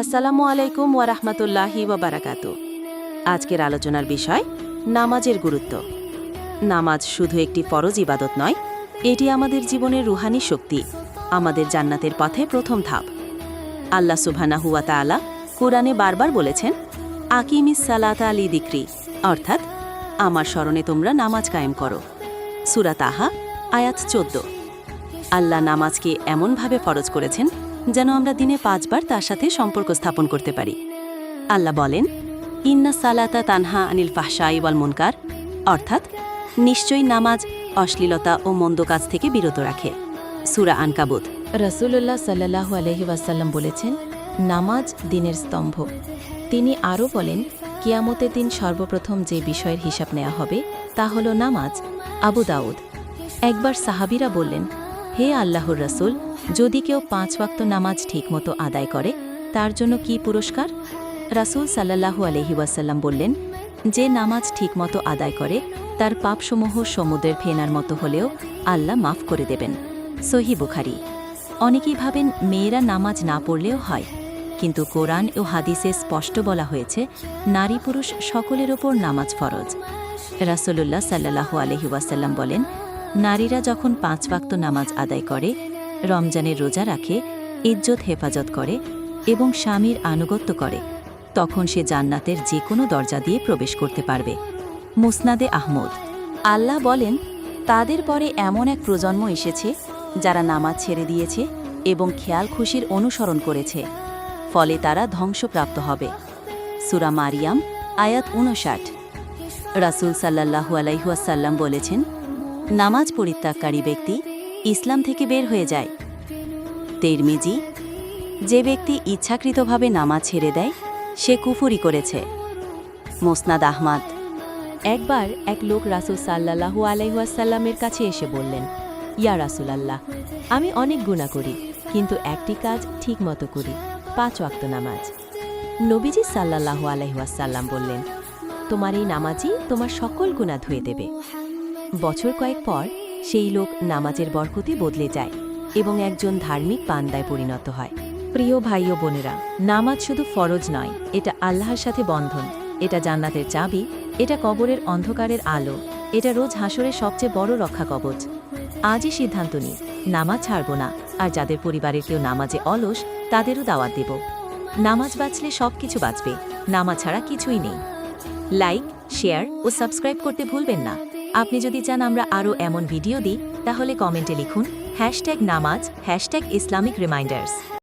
আসসালামু আলাইকুম ওয়ারাহমাতুল্লাহি ওয়াবারাকাত আজকের আলোচনার বিষয়, নামাজের গুরুত্ব। নামাজ শুধু একটি ফরজ ইবাদত নয়, এটি আমাদের জীবনের রুহানি শক্তি, আমাদের জান্নাতের পথে প্রথম ধাপ। আল্লাহ সুবহানা হুয়া তাআলা কোরআনে বারবার বলেছেন, আকিমিস সালাত আলী দিক্রি অর্থাৎ, আমার স্মরণে তোমরা নামাজ কায়েম করো। সুরা তাহা, আয়াত চোদ্দ। আল্লাহ নামাজকে এমনভাবে ফরজ করেছেন যেন আমরা দিনে পাঁচবার তার সাথে সম্পর্ক স্থাপন করতে পারি। আল্লাহ বলেন, ইন্না সালাতা তানহা আনিল ফাহশাই ওয়াল মুনকার অর্থাৎ নিশ্চয়ই নামাজ অশ্লীলতা ও মন্দ কাজ থেকে বিরত রাখে। সুরা আনকাবুত। রসুল্লাহ সাল্লাহু আলহি ওয়াসাল্লাম বলেছেন, নামাজ দিনের স্তম্ভ তিনি আরও বলেন, কিয়ামতের দিন সর্বপ্রথম যে বিষয়ের হিসাব নেওয়া হবে তা হল নামাজ। আবু দাউদ। একবার সাহাবিরা বললেন হে আল্লাহর রসুল, যদি কেউ পাঁচ ওয়াক্ত নামাজ ঠিকমতো আদায় করে, তার জন্য কি পুরস্কার? রাসূল সাল্লাহু আলহি ওয়াসাল্লাম বললেন, যে নামাজ ঠিকমতো আদায় করে, তার পাপসমূহ সমুদ্রের ফেনার মতো হলেও আল্লাহ মাফ করে দেবেন। সহি বুখারি। অনেকেই ভাবেন, মেয়েরা নামাজ না পড়লেও হয়। কিন্তু কোরআন ও হাদিসে স্পষ্ট বলা হয়েছে, নারী পুরুষ সকলের ওপর নামাজ ফরজ। রাসূলুল্লাহ সাল্লাহু আলহি ওয়াসাল্লাম বলেন নারীরা যখন পাঁচ ওয়াক্ত নামাজ আদায় করে, রমজানের রোজা রাখে, ইজ্জত হেফাজত করে এবং স্বামীর আনুগত্য করে, তখন সে জান্নাতের যে কোনো দরজা দিয়ে প্রবেশ করতে পারবে। মুসনাদে আহমদ। আল্লাহ বলেন, তাদের পরে এমন এক প্রজন্ম এসেছে, যারা নামাজ ছেড়ে দিয়েছে এবং খেয়াল খুশির অনুসরণ করেছে, ফলে তারা ধ্বংসপ্রাপ্ত হবে। সুরা মারিয়াম, আয়াত উনষাট রাসূল সাল্লাহু আলাইহুয়াসাল্লাম বলেছেন নামাজ পরিত্যাগকারী ব্যক্তি ইসলাম থেকে বের হয়ে যায়। তেরমিজি, যে ব্যক্তি ইচ্ছাকৃতভাবে নামাজ ছেড়ে দেয়, সে কুফুরি করেছে। মোসনাদ আহমাদ, একবার এক লোক রাসুল সাল্লাহু আলাইহাসাল্লামের কাছে এসে বললেন, ইয়া রাসুল আল্লাহ আমি অনেক গুণা করি, কিন্তু একটি কাজ ঠিক মতো করি, পাঁচ ওয়াক্ত নামাজ। নবীজি সাল্লাহু আলাইহাসাল্লাম বললেন, তোমার এই নামাজই তোমার সকল গুণা ধুয়ে দেবে। বছর কয়েক পর সেই লোক নামাজের বরকতে বদলে যায় এবং একজন ধার্মিক পান্দায় পরিণত হয়। প্রিয় ভাই ও বোনেরা, নামাজ শুধু ফরজ নয়, এটা আল্লাহর সাথে বন্ধন, এটা জান্নাতের চাবি, এটা কবরের অন্ধকারের আলো, এটা রোজ হাসরের সবচেয়ে বড় রক্ষা কবচ। আজই সিদ্ধান্ত নিই, নামাজ ছাড়ব না, আর যাদের পরিবারের কেউ নামাজে অলস, তাদেরও দাওয়াত দেব। নামাজ বাঁচলে সব কিছু বাঁচবে, নামাজ ছাড়া কিছুই নেই। লাইক, শেয়ার ও সাবস্ক্রাইব করতে ভুলবেন না। আপনি যদি চান আমরা আরও এমন ভিডিও দিই, তাহলে কমেন্টে লিখুন, হ্যাশট্যাগ নামাজ, হ্যাশট্যাগ ইসলামিক রিমাইন্ডার্স।